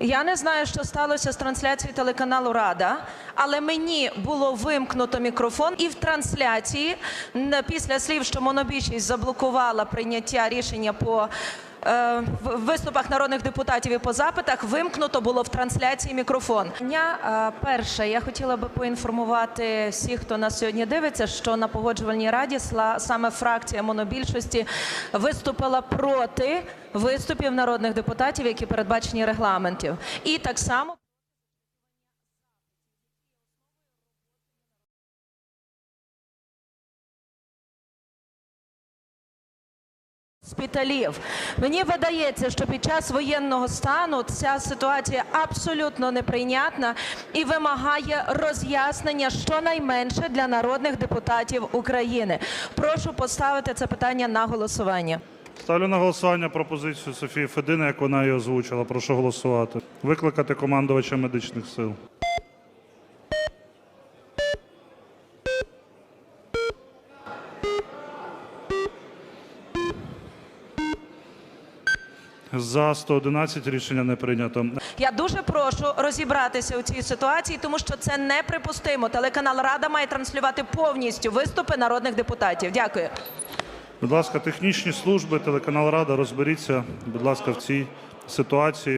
Я не знаю, що сталося з трансляцією телеканалу Рада, але мені було вимкнуто мікрофон і в трансляції після слів, що монобільшість заблокувала прийняття рішення по в- виступах народних депутатів і по запитах, вимкнуто було в трансляції мікрофон. Дня е, перше, я хотіла би поінформувати всіх, хто нас сьогодні дивиться, що на погоджувальній раді саме фракція монобільшості виступила проти виступів народних депутатів, які передбачені регламентів. І так само. Шпиталів. Мені видається, що під час воєнного стану ця ситуація абсолютно неприйнятна і вимагає роз'яснення щонайменше для народних депутатів України. Прошу поставити це питання на голосування. Ставлю на голосування пропозицію Софії Федини, як вона її озвучила. Прошу голосувати. Викликати командувача медичних сил. За 111 рішення не прийнято. Я дуже прошу розібратися у цій ситуації, тому що це неприпустимо. Телеканал Рада має транслювати повністю виступи народних депутатів. Дякую. Будь ласка, технічні служби, телеканал Рада, розберіться, будь ласка, в цій ситуації.